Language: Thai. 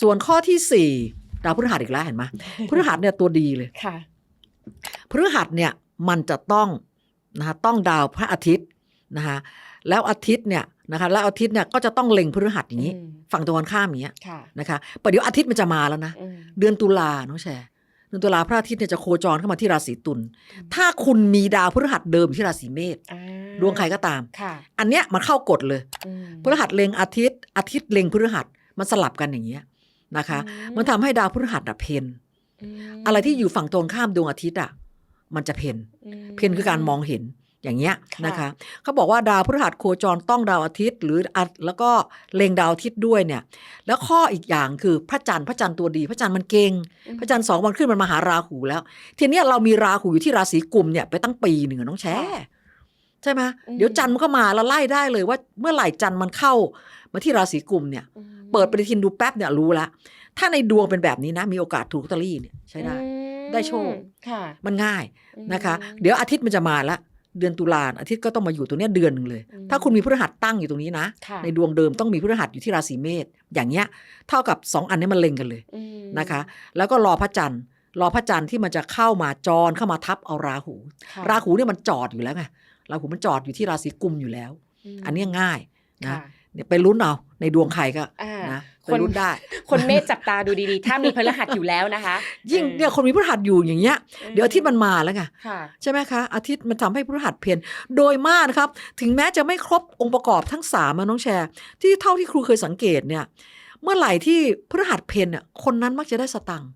ส่วนข้อที่สี่ดาวพฤหัสอีกแล้วเห็นไหมพฤหัสเนี่ยตัวดีเลยค่ะพฤหัสเนี่ยมันจะต้องนะคะต้องดาวพระอาทิตย์นะคะแล้วอาทิตย์เนี่ยนะคะแล้วอาทิตย์เนี่ยก็จะต้องเล็งพฤหัสอย่างนี้อืมฝั่งตะวันข้ามอย่างเงี้ยค่ะนะคะประเดี๋ยวอาทิตย์มันจะมาแล้วนะอืมเดือนตุลาน้องแชร์เดือนตุลาพระอาทิตย์เนี่ยจะโคจรเข้ามาที่ราศีตุลถ้าคุณมีดาวพฤหัสเดิมอยู่ที่ราศีเมษอ่าดวงใครก็ตามค่ะอันเนี้ยมันเข้ากฎเลยอืมพฤหัสเล็งอาทิตย์ อาทิตย์เล็งพฤหัสมันสลับกันอย่างเงี้ย นะคะ มันทำให้ดาวพฤหัสอะเพนมอะไรที่อยู่ฝั่งตรงข้ามดวงอาทิตย์อะมันจะเพนอืมเพนคือการมองเห็นอย่างเงี้ยค่ะนะคะเขาบอกว่าดาวพฤหัสโคจรต้องดาวอาทิตย์ หรืออะแล้วก็เล็งดาวอาทิตย์ด้วยเนี่ย แล้วข้ออีกอย่างคือพระจันทร์พระจันทร์ตัวดี พระจันทร์มันเก่งอืมพระจันทร์สองวันขึ้นมันมาหาราหูแล้ว ทีเนี้ยเรามีราหูอยู่ที่ราศีกุมเนี่ยไปตั้งปีหนึ่งอะน้องแชร์ใช่ไหมอืมเดี๋ยวจันทร์มันก็มาแล้วไล่ได้เลยว่าเมื่อไหร่จันทร์มันเข้ามาที่ราศีกุมเนี่ยอืม เปิดปฏิทินดูแป๊บเนี่ยรู้ละถ้าในดวงเป็นแบบนี้นะ มีโอกาสถูกลอตเตอรี่เนี่ยใช้ได้อืมได้โชคค่ะมันง่ายนะคะอืมเดี๋ยวอาทิตย์มันจะมาละเดือนตุลาอาทิตย์ก็ต้องมาอยู่ตรงเนี้ยเดือนหนึ่งเลยอืมถ้าคุณมีพฤหัสตั้งอยู่ตรงนี้นะค่ะในดวงเดิมต้องมีพฤหัสอยู่ที่ราศีเมษอย่างเงี้ยเท่ากับสองอันนี้มันเล็งกันเลยอืมนะคะ แล้วก็รอพระจันทร์รอพระจันทร์ที่มันจะเข้ามาจรเข้ามาทับเอาราหูค่ะราหูเนี่ยมันจอดอยู่แล้วไงราหูมันจอดอยู่ที่ราศีกุมอยู่แล้วมอันเนี้ยง่ายนะค่ะเนี่ยไปลุ้นเอาในดวงใครก็อ่า นะไปคนลุ้นได้ คนเมษจับตาดูดีๆ ถ้ามีพฤหัสอยู่แล้วนะคะ ยิ่งเนี่ยคนมีพฤหัสอยู่อย่างเงี้ย เดี๋ยวอาทิตย์มันมาแล้วไงค่ะใช่ไหมคะ อาทิตย์มันทำให้พฤหัสเพนโดยมากนะครับ ถึงแม้จะไม่ครบองค์ประกอบทั้งสามอะน้องแชร์ ที่เท่าที่ครูเคยสังเกตเนี่ย เมื่อไหร่ที่พฤหัสเพนเนี่ยคนนั้นมักจะได้สตังค์